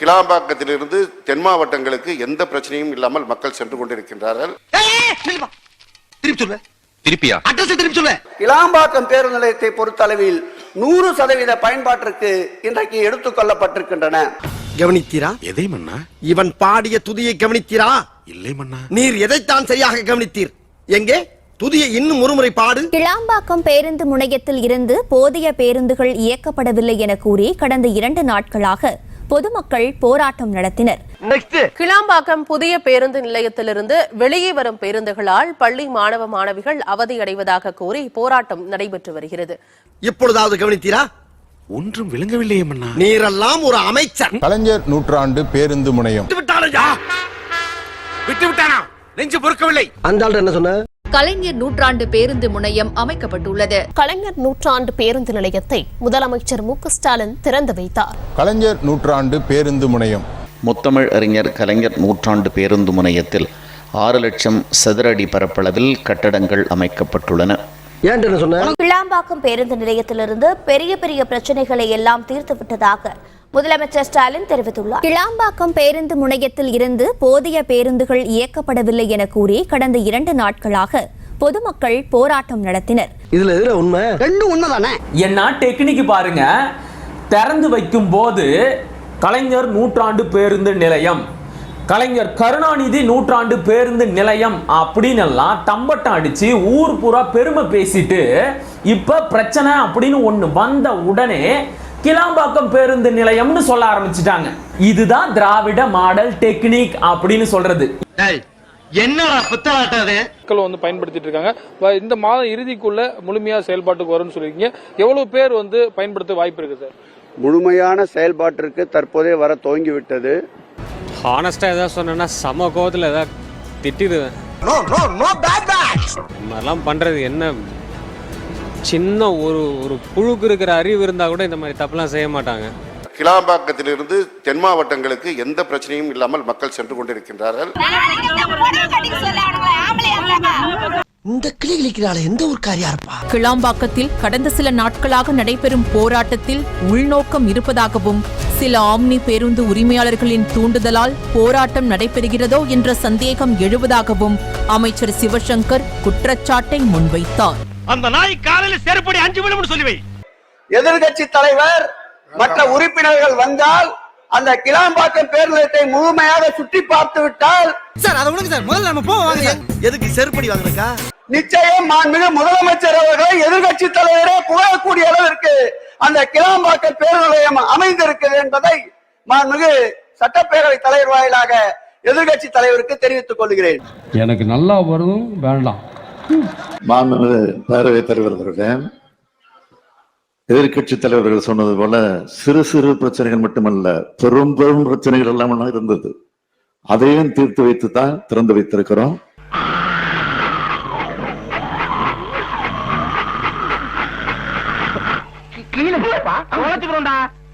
கிளாம்பாக்கத்திலிருந்து தென் மாவட்டங்களுக்கு எந்த பிரச்சனையும் இல்லாமல் மக்கள் சென்று கொண்டிருக்கின்றார்கள். திருப்பி சொல்லு. திருப்பியா? அட்ரஸ் திருப்பி சொல்லு. கிளாம்பாக்கம் பேருந்து நிலையத்தை பொறுத்தளவில் நூறு சதவீத பயன்பாட்டிற்கு இன்றைக்கு எடுத்துக் கொள்ளப்பட்டிருக்கின்றன. கவனித்தீரா? எதை மன்னா? இவன் பாடிய துதியை கவனித்தீரா? இல்லை மன்னா. நீர் எதைத்தான் சரியாக கவனித்தீர்? எங்கே? துதியை இன்னும் ஒருமுறை பாடு. கிளாம்பாக்கம் பேருந்து முனையத்தில் இருந்து போதிய பேருந்துகள் இயக்கப்படவில்லை என கூறி கடந்த இரண்டு நாட்களாக பொதுமக்கள் போராட்டம் நடத்தினர். கிளாம்பாக்கம் புதிய பேருந்து நிலையத்திலிருந்து வெளியே வரும் பேருந்துகளால் பள்ளி மாணவ மாணவிகள் அவதியடைவதாக கூறி போராட்டம் நடைபெற்று வருகிறது. இப்பொழுதாவது கவனித்தீரா? ஒன்றும் விளங்கவில்லையே மன்னா நீரெல்லாம் ஒரு அமைச்சர். கலைஞர் நூற்றாண்டு பேருந்து முனையம். விட்டு விட்டானா நெஞ்சு பொறுக்கவில்லை. அந்த என்ன சொன்ன? கலைஞர் நூற்றாண்டு பேருந்து முனையம் அமைக்கப்பட்டுள்ளது. கலைஞர் நூற்றாண்டு பேருந்து நிலையத்தை முதலமைச்சர் மு ஸ்டாலின் திறந்து வைத்தார். கலைஞர் நூற்றாண்டு பேருந்து முனையம். முத்தமிழ் அறிஞர் கலைஞர் நூற்றாண்டு பேருந்து முனையத்தில் ஆறு லட்சம் சதுர அடி பரப்பளவில் கட்டடங்கள் அமைக்கப்பட்டுள்ளன. கிளாம்பாக்கம் பேருந்து நிலையத்திலிருந்து பெரிய பெரிய பிரச்சனைகளை எல்லாம் தீர்த்து விட்டதாக முதலமைச்சர் ஸ்டாலின் தெரிவித்துள்ளார். கிளாம்பாக்கம் பேருந்து முனையத்தில் இருந்து போதிய பேருந்துகள் இயக்கப்படவில்லை என கூறி கடந்த இரண்டு நாட்களாக பொதுமக்கள் போராட்டம் நடத்தினர். இதுல எதுல உண்மை? ரெண்டும் உண்மைதானே? என்ன டெக்னிக் பாருங்க. திறந்து வைக்கும் போது கலைஞர் நூற்றாண்டு பேருந்து நிலையம் கலைஞர் கருணாநிதி நூற்றாண்டு பேருந்து நிலையம் அப்படின்னு எல்லாம் தம்பட்டம் அடிச்சு ஊர் பூரா பெருமை பேசிட்டு இப்ப பிரச்சனை அப்படின்னு ஒண்ணு வந்த உடனே கிளாம்பாக்கம் பேருந்து நிலையம்னு சொல்ல ஆரம்பிச்சிட்டாங்க இதுதான் திராவிட மாடல் டெக்னிக் அப்படின்னு சொல்றது என்னடா புத்தலாட்டம் அது மக்கள் வந்து பயன்படுத்திட்டு இருக்காங்க இந்த மாதம் இறுதிக்குள்ள முழுமையா செயல்பாட்டுக்கு வரும்னு சொல்லியிருக்கீங்க எவ்வளவு பேர் வந்து பயன்படுத்த வாய்ப்பு இருக்கு சார் முழுமையான செயல்பாட்டிற்கு தற்போதே வர துவங்கிவிட்டது ஹானஸ்டா ஏதாவது சொன்னா சம கோவத்துல ஏதாவது திட்டிடுவேன் மாதிரிலாம் பண்றது என்ன சின்ன ஒரு ஒரு புழுக்கு இருக்கிற அறிவு இருந்தா கூட இந்த மாதிரி தப்புலாம் செய்ய மாட்டாங்க. கிளாம்பாக்கத்திலிருந்து தென் மாவட்டங்களுக்கு எந்த பிரச்சனையும் இல்லாமல் மக்கள் சென்று கொண்டிருக்கின்றார்கள். இந்த கிளி கிளிக்கிறாள் எந்த ஊர்க்காரியா இருப்பா? கிளாம்பாக்கத்தில் கடந்த சில நாட்களாக நடைபெறும் போராட்டத்தில் உள்நோக்கம் இருப்பதாகவும் சில ஆம்னி பேருந்து உரிமையாளர்களின் தூண்டுதலால் போராட்டம் நடைபெறுகிறதோ என்ற சந்தேகம் எழுவதாகவும் அமைச்சர் சிவசங்கர் குற்றச்சாட்டை முன்வைத்தார். அந்த நாய் காலையில செருப்படி அஞ்சு விழும்னு சொல்லி வை. எதிர்கட்சி தலைவர் மற்ற உறுப்பினர்கள் வந்தால் அந்த கிளாம்பாக்கம் பேருந்து நிலையத்தை முழுமையாக சுற்றி பார்த்து விட்டால் சார் அதை விடுங்க சார். முதல்ல நம்ம போவாங்க எதுக்கு செருப்படி வாங்குறக்கா நிச்சயம் மாண்புமிகு முதலமைச்சர் அவர்களை எதிர்கட்சி தலைவரே புகழக்கூடிய அளவிற்கு அந்த கிளாம்பாக்கம் பேருந்து நிலையம் அமைந்திருக்கிறது என்பதை மாண்புமிகு சட்டப்பேரவை தலைவர் வாயிலாக எதிர்கட்சி தலைவருக்கு தெரிவித்துக் கொள்கிறேன். எனக்கு நல்லா வரும் வேண்டாம். மாண்புமிகு பேரவைத் தலைவர் அவர்களே எதிர்கட்சி தலைவர்கள் சொன்னது போல சிறு சிறு பிரச்சனைகள் மட்டுமல்ல பெரும் பெரும் பிரச்சனைகள் எல்லாம் இருந்தது. அதையும் தீர்த்து வைத்து தான் திறந்து வைத்திருக்கிறோம்.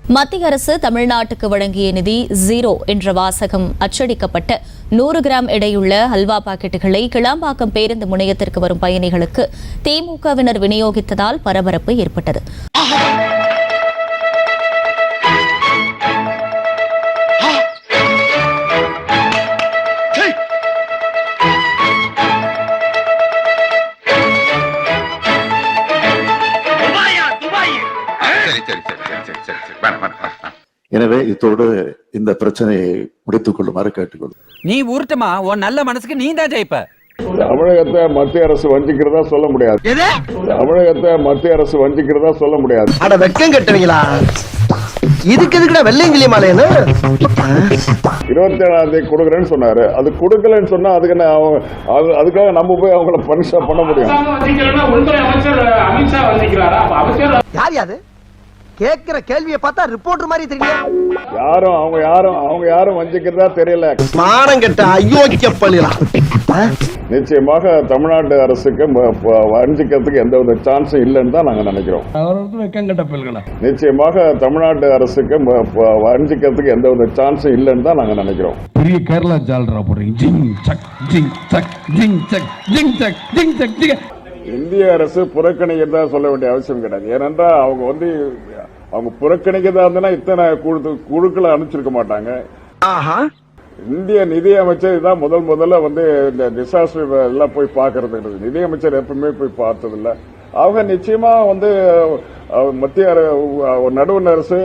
மத்திய அரசு தமிழ்நாட்டுக்கு வழங்கிய நிதி ஜீரோ என்ற வாசகம் அச்சடிக்கப்பட்ட நூறு கிராம் எடையுள்ள ஹல்வா பாக்கெட்டுகளை கிளாம்பாக்கம் பேருந்து முனையத்திற்கு வரும் பயணிகளுக்கு திமுகவினர் விநியோகித்ததால் பரபரப்பு ஏற்பட்டது. எனவே இத்தோடு இந்த பிரச்சனையை முடித்துக் கொள்ளுமாறு கேட்டுக்கொள்ளும் நீ உருட்டுமா? உன் நல்ல மனசுக்கு நீ தான் ஜெயிப்ப. தமிழகத்தை மத்திய அரசு வஞ்சிக்கிறதா சொல்ல முடியாது. தமிழகத்தை மத்திய அரசு வஞ்சிக்கிறதா சொல்ல முடியாது. அட வெக்கம் கட்டுவீங்களா? இதுக்கு எதுக்குடா வெள்ளையங்கிலி மாலையன்னு இருபத்தி ஏழாம் தேதி கொடுக்குறேன்னு சொன்னாரு. அது கொடுக்கலன்னு சொன்னா அதுக்கு நான் அதுக்காக நம்ம போய் அவங்கள பனிஷா பண்ண முடியும்? யார் யாது கேக்குற கேள்வியை பார்த்தா ரிப்போர்ட்டர் மாதிரி தெரியல யாரும் அவங்க யாரும் அவங்க யாரும் வஞ்சிக்கிறதா தெரியல. மானம் கெட்ட அயோக்கிய பள்ளிலாம் நிச்சயமாக தமிழ்நாட்டு அரசுக்கு வஞ்சிக்கிறதுக்கு எந்த ஒரு சான்ஸும் இல்லைன்னு தான் நாங்க நினைக்கிறோம். நிச்சயமாக தமிழ்நாட்டு அரசுக்கு வஞ்சிக்கிறதுக்கு எந்த ஒரு சான்ஸும் இல்லைன்னு தான் நாங்க நினைக்கிறோம். பெரிய கேரளா ஜால்ரா போடுறீங்க. ஜிங் சக் ஜிங் சக் ஜிங் சக் ஜிங் சக் ஜிங் சக் ஜிங். இந்திய அரசு புறக்கணிக்கிறதா சொல்ல வேண்டிய அவசியம் கிடையாது. ஏனென்றால் அவங்க வந்து அவங்க புறக்கணிக்கதா இருந்தா இத்தனை குழு குழுக்களை அனுப்பிச்சிருக்க மாட்டாங்க. இந்திய நிதியமைச்சர் இதான் முதல் முதல்ல வந்து இந்த டிசாஸ்டர் எல்லாம் போய் பாக்குறது நிதியமைச்சர் எப்பவுமே போய் பார்த்தது இல்ல அவங்க நிச்சயமா வந்து மத்திய நடுவண் அரசு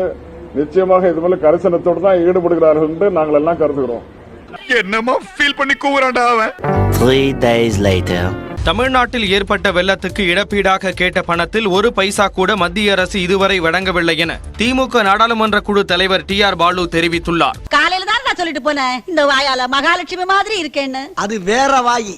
நிச்சயமாக இது மேல கரிசனத்தோடு தான் ஈடுபடுகிறார்கள் என்று நாங்கள் எல்லாம் கருதுகிறோம். என்னமா ஃபீல் பண்ணி கூவுறான்டா அவன். தமிழ்நாட்டில் ஏற்பட்ட வெள்ளத்துக்கு இழப்பீடாக கேட்ட பணத்தில் ஒரு பைசா கூட மத்திய அரசு இதுவரை வழங்கவில்லை என திமுக நாடாளுமன்ற குழு தலைவர் டி ஆர் பாலு தெரிவித்துள்ளார். காலையில தான் நான் சொல்லிட்டு போனேன். இந்த வாயால மகாலட்சுமி மாதிரி இருக்கேன்னு. அது வேற வாயி.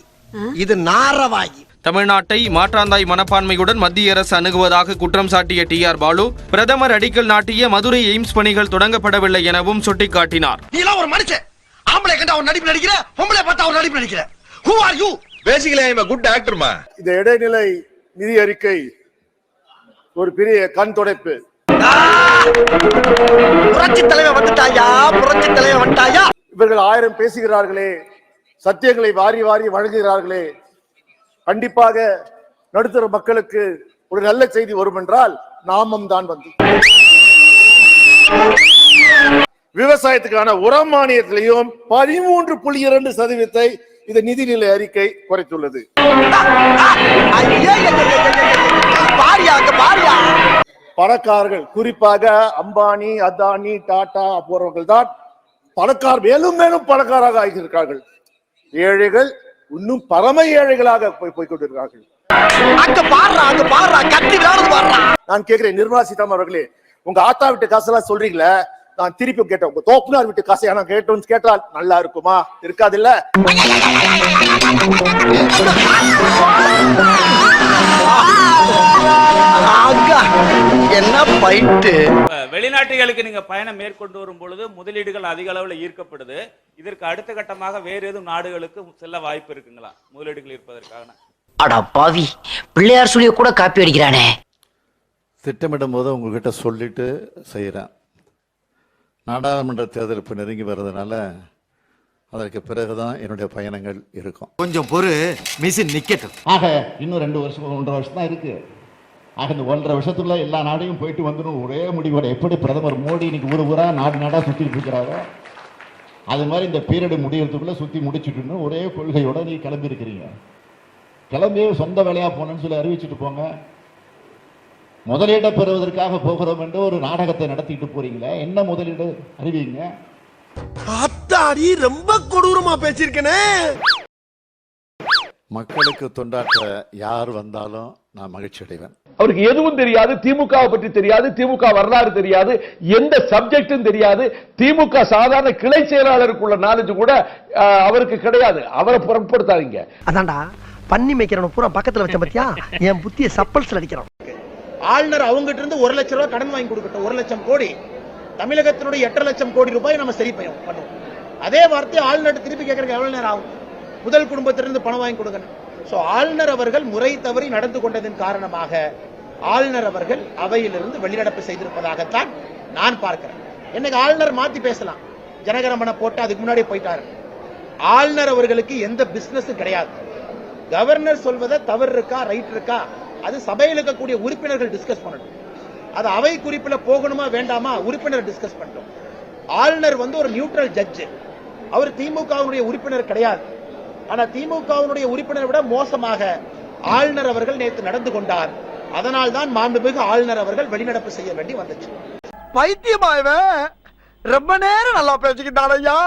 இது நார வாயி. தமிழ்நாட்டை மாற்றாந்தாய் மனப்பான்மையுடன் மத்திய அரசு அணுகுவதாக குற்றம் சாட்டிய டி ஆர் பாலு பிரதமர் அடிக்கல் நாட்டிய மதுரை எய்ம்ஸ் பணிகள் தொடங்கப்படவில்லை எனவும் சுட்டிக்காட்டினார். ஒரு மனுஷன். ஆம்பளை கண்டா ஒரு நடிப்பு நடிக்கிற பொம்பளை பார்த்தா ஒரு நடிப்பு நடிக்கிற. Who are you basically I good ஆக்டர்மா இந்த இடைநிலை நிதி அறிக்கை ஒரு பெரிய கண் துடைப்பு. புரட்சி தலைவர் வந்துட்டாயா? புரட்சி தலைவர் வந்துட்டாயா? இவர்கள் ஆயிரம் பேசுகிறார்களே சத்தியங்களை வாரி வாரி வழங்குகிறார்களே. கண்டிப்பாக நடுத்தர மக்களுக்கு ஒரு நல்ல செய்தி வரும் என்றால் நாமம் தான் வந்து. விவசாயத்துக்கான உரம் மானியத்திலையும் பதிமூன்று புள்ளி இரண்டு சதவீதத்தை இந்த நிதிநிலை அறிக்கை குறைத்துள்ளது. பணக்காரர்கள் குறிப்பாக அம்பானி அதானி டாடா போறவர்கள் தான் பணக்கார் மேலும் மேலும் பணக்காராக ஆகியிருக்கிறார்கள். ஏழைகள் இன்னும் பரம ஏழைகளாக போய் போய் கொண்டிருக்கிறார்கள் நான் கேட்கிறேன் நிர்மலா சீதாராமன் அவர்களே உங்க ஆத்தா விட்டு காசெல்லாம் சொல்றீங்களே? நான் திருப்பி கேட்டேன் உங்க தோப்புனார் விட்டு காசை நான் கேட்டோம்னு கேட்டால் நல்லா இருக்குமா? இருக்காது இல்ல என்ன பைட்டு? வெளிநாட்டுகளுக்கு நீங்க பயணம் மேற்கொண்டு வரும் பொழுது முதலீடுகள் அதிக அளவுல ஈர்க்கப்படுது. இதற்கு அடுத்த கட்டமாக வேறு எதுவும் நாடுகளுக்கு செல்ல வாய்ப்பு இருக்குங்களா? முதலீடுகள் இருப்பதற்கான அடா பாவி பிள்ளையார் சுழிய கூட காப்பி அடிக்கிறானே. திட்டமிடும் போது உங்ககிட்ட சொல்லிட்டு செய்கிறேன் நாடாளுமன்ற தேர்தல் இப்போ நெருங்கி வர்றதுனால அதற்கு பிறகுதான் என்னுடைய பயணங்கள் இருக்கும். கொஞ்சம் பொறு மிஷின் நிக்கட்டும். ஆக இன்னும் ரெண்டு வருஷம் ஒன்றரை வருஷம் தான் இருக்கு. ஆக இந்த ஒன்றரை வருஷத்துல எல்லா நாடையும் போயிட்டு வந்துடும் ஒரே முடிவோட எப்படி பிரதமர் மோடி இன்னைக்கு ஊர் ஊரா நாடு நாடா சுத்திட்டு இருக்கிறாரோ அது மாதிரி இந்த பீரியடு முடியறதுக்குள்ள சுத்தி முடிச்சுட்டுன்னு ஒரே கொள்கையோட நீ கிளம்பி இருக்கிறீங்க கிளம்பி சொந்த வேலையா போனேன்னு சொல்லி அறிவிச்சிட்டு போங்க. முதலீட்டை பெறுவதற்காக போகிறோம் என்று ஒரு நாடகத்தை நடத்திட்டு போறீங்களே? என்ன முதலீடு? அறிவிங்க? அத்தாடி ரொம்ப கொடூரமா பேசியிருக்கனே. மக்களுக்கு தொண்டாற்ற யார் வந்தாலும் நான் மகிழ்ச்சி அடைவேன் அவருக்கு எதுவும் தெரியாது திமுக பற்றி தெரியாது திமுக வரலாறு தெரியாது எந்த சப்ஜெக்டும் தெரியாது. திமுக சாதாரண கிளை செயலாளருக்குள்ள நாலேஜ் கூட அவருக்கு கிடையாது. அவரை புறப்படுத்தாதீங்க. அதான்டா பண்ணி மேய்க்கிறவன பூரா பக்கத்துல வச்ச பத்தியா? என் புத்திய சப்பல்ஸ்ல அடிக்கிறான். ஆளுநர் அவங்ககிட்ட இருந்து ஒரு லட்சம் ரூபாய் கடன் வாங்கி கொடுக்கட்டும். ஒரு லட்சம் கோடி. தமிழகத்தினுடைய எட்டரை லட்சம் கோடி ரூபாய் நம்ம சரி பண்ணுவோம். அதே வார்த்தை ஆளுநர் திருப்பி கேட்கறதுக்கு எவ்வளவு நேரம் ஆகும்? முதல் குடும்பத்திலிருந்து பணம் வாங்கி கொடுங்க. ஸோ ஆளுநர் அவர்கள் முறை தவறி நடந்து கொண்டதன் காரணமாக ஆளுநர் அவர்கள் அவையிலிருந்து வெளிநடப்பு செய்திருப்பதாகத்தான் நான் பார்க்கிறேன். இன்னைக்கு ஆளுநர் மாத்தி பேசலாம். ஜனகணமன போட்டு அதுக்கு முன்னாடி போயிட்டாரு. ஆளுநர் அவர்களுக்கு எந்த பிசினஸும் கிடையாது. கவர்னர் சொல்வதை தவறு இருக்கா ரைட் இருக்கா? அது சபையில் இருக்கக்கூடிய உறுப்பினர்கள் டிஸ்கஸ் பண்ணணும். அது அவை குறிப்பில் போகணுமா வேண்டாமா உறுப்பினர் டிஸ்கஸ் பண்ணிட்டோம். ஆளுநர் வந்து ஒரு நியூட்ரல் ஜட்ஜ் அவர் திமுகவுடைய உறுப்பினர் கிடையாது. ஆனா திமுகவுடைய உறுப்பினரை விட மோசமாக ஆளுநர் அவர்கள் நேற்று நடந்து கொண்டார். அதனால் தான் மாண்புமிகு ஆளுநர் அவர்கள் வெளிநடப்பு செய்ய வேண்டி வந்துச்சு. பைத்தியமா ரொம்ப நேரம் நல்லா பேசிக்கிட்டான் ஐயா.